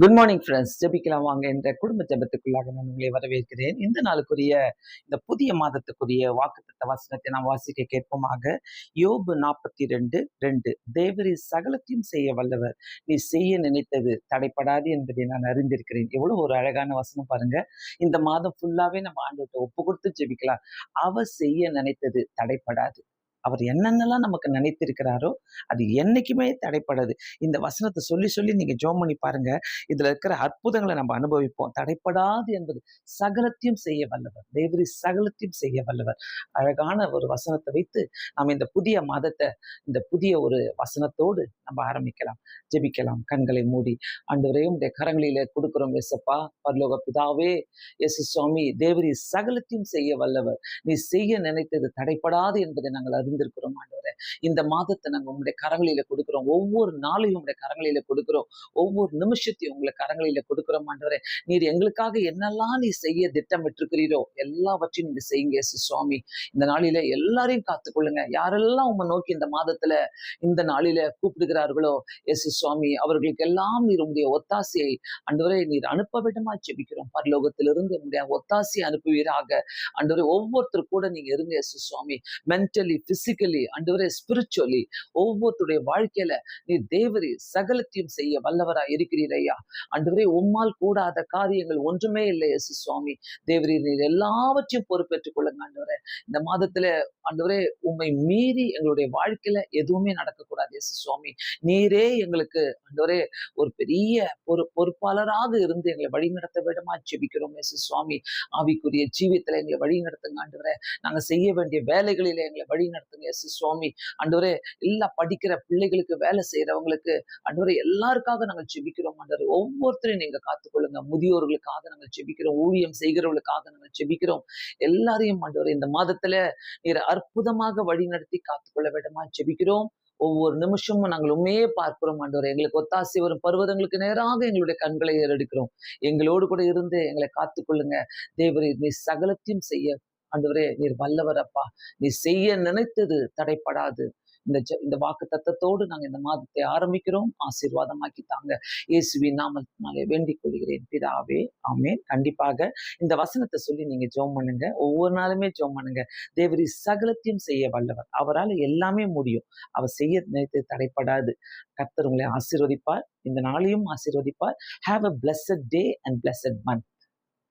Good morning friends ஜெபிக்கலாம் வாங்க. என்ற குடும்ப ஜெபத்துக்குள்ளாக நான் உங்களை வரவேற்கிறேன். இந்த நாளுக்குரிய இந்த புதிய மாதத்துக்குரிய வாக்குத்தத்த வசனத்தை நாம் வாசிக்க கேட்போமாக. யோபு நாற்பத்தி ரெண்டு. ரெண்டு தேவரி சகலத்தையும் செய்ய வல்லவர். நீ செய்ய நினைத்தது தடைப்படாது என்பதை நான் அறிந்திருக்கிறேன். எவ்வளவு ஒரு அழகான வசனம் பாருங்க. இந்த மாதம் ஃபுல்லாவே நம்ம ஆண்டுகிட்ட ஒப்பு கொடுத்து ஜெபிக்கலாம். அவர் செய்ய நினைத்தது தடைப்படாது. அவர் என்னென்னலாம் நமக்கு நினைத்திருக்கிறாரோ அது என்னைக்குமே தடைப்படாது. இந்த வசனத்தை சொல்லி சொல்லி நீங்க ஜோம் பண்ணி பாருங்க. இதுல இருக்கிற அற்புதங்களை நம்ம அனுபவிப்போம். தடைப்படாது என்பது சகலத்தையும் செய்ய வல்லவர். தேவரி சகலத்தையும் செய்ய வல்லவர். அழகான ஒரு வசனத்தை வைத்து நம்ம இந்த புதிய மாதத்தை இந்த புதிய ஒரு வசனத்தோடு நம்ம ஆரம்பிக்கலாம். ஜெபிக்கலாம். கண்களை மூடி. ஆண்டவரே இந்த கரங்களில கொடுக்குறோம் எசப்பா பரலோக பிதாவே எஸ் சுவாமி தேவரி சகலத்தையும் செய்ய வல்லவர். நீ செய்ய நினைத்தது தடைப்படாது என்பதை நாங்கள் அறிந்திருக்கிறோம் ஆண்டவரே ஆண்டவரே இந்த மாதத்தை நாங்கள் உங்களுடைய கரங்களில கொடுக்குறோம். ஒவ்வொரு நாளையும் உங்களுடைய கரங்களில கொடுக்குறோம். ஒவ்வொரு நிமிஷத்தையும் உங்களை கரங்களில கொடுக்குறோம் ஆண்டவரே. நீர் எங்களுக்காக என்னெல்லாம் நீ செய்ய திட்டமிட்டிருக்கிறீரோ எல்லாவற்றையும் நீங்க செய்யுங்க சுவாமி. இந்த நாளில எல்லாரையும் காத்துக்கொள்ளுங்க. யாரெல்லாம் உங்க நோக்கி இந்த மாதத்துல இந்த நாளில கூப்பிடுகிறார்களோ எஸ் சுவாமி அவர்களுக்கு எல்லாம் நீர் உங்களுடைய ஒத்தாசையை அன்றுவரை நீர் அனுப்ப விடமா ஜெபிக்கிறோம். பரலோகத்திலிருந்து உங்களுடைய ஒத்தாசையை அனுப்புவீராக. அன்றுவரை ஒவ்வொருத்தர் கூட நீங்க இருங்க எஸ் சுவாமி. மென்டலி பிசிக்கலி அன்று ஆண்டவரே ஸ்பிரிச்சுவலி ஒவ்வொருத்தருடைய வாழ்க்கையில நீ தேவரி சகலத்தையும் செய்ய வல்லவரா இருக்கிறீரையா ஆண்டவரே உம்மால் கூடாத காரியங்கள் ஒன்றுமே இல்லை எசு சுவாமி. தேவரி நீர் எல்லாவற்றையும் பொறுப்பேற்றுக் கொள்ளுங்க ஆண்டவரே. இந்த மாதத்துல ஆண்டவரே உண்மை மீறி எங்களுடைய வாழ்க்கையில எதுவுமே நடக்கக்கூடாது எசு சுவாமி. நீரே எங்களுக்கு ஆண்டவரே ஒரு பெரிய ஒரு பொறுப்பாளராக இருந்து எங்களை வழி நடத்த விடமா ஜெபிக்கிறோம் எசு சுவாமி. ஆவிக்குரிய ஜீவியத்துல எங்களை வழி நடத்துங்க ஆண்டவரே. நாங்க செய்ய வேண்டிய வேலைகளில எங்களை வழி நடத்துங்க எசு சுவாமி. சுவாமி அன்றுவரே எல்லா படிக்கிற பிள்ளைகளுக்கு வேலை செய்யறவங்களுக்கு அன்றுவரே எல்லாருக்காக நாங்கள் செபிக்கிறோம் ஆண்டவரே. ஒவ்வொருத்தரையும் நீங்க காத்துக்கொள்ளுங்க. முதியோர்களுக்காக நாங்கள் செபிக்கிறோம் ஊழியம் செய்கிறவர்களுக்காக நாங்கள் செபிக்கிறோம் எல்லாரையும் அன்றுவரே இந்த மாதத்துல நீர் அற்புதமாக வழி நடத்தி காத்துக்கொள்ள விடமா செபிக்கிறோம் ஒவ்வொரு நிமிஷமும் நாங்கள் உண்மையே பார்க்கிறோம் ஆண்டவர். எங்களுக்கு ஒத்தாசி வரும் பருவதங்களுக்கு நேராக எங்களுடைய கண்களை ஏறெடுக்கிறோம். எங்களோடு கூட இருந்து எங்களை காத்துக்கொள்ளுங்க. தேவரீர் நீ சகலத்தையும் செய்ய ஆண்டவரே நீர் வல்லவர் அப்பா நீ செய்ய நினைத்தது தடைப்படாது. இந்த இந்த வாக்கு தத்தத்தோடு நாங்கள் இந்த மாதத்தை ஆரம்பிக்கிறோம். ஆசீர்வாதமாக்கி தாங்க. இயேசுவி நாமத்தினாலே வேண்டிக் கொள்கிறேன். பிதாவே ஆமே கண்டிப்பாக இந்த வசனத்தை சொல்லி நீங்க ஜோம் பண்ணுங்க. ஒவ்வொரு நாளுமே ஜோம் பண்ணுங்க. தேவரி சகலத்தையும் செய்ய வல்லவர். அவரால் எல்லாமே முடியும். அவர் செய்ய நினைத்து தடைப்படாது. கர்த்தர் உங்களை ஆசீர்வதிப்பார். இந்த நாளையும் ஆசீர்வதிப்பார். Have a blessed day and blessed month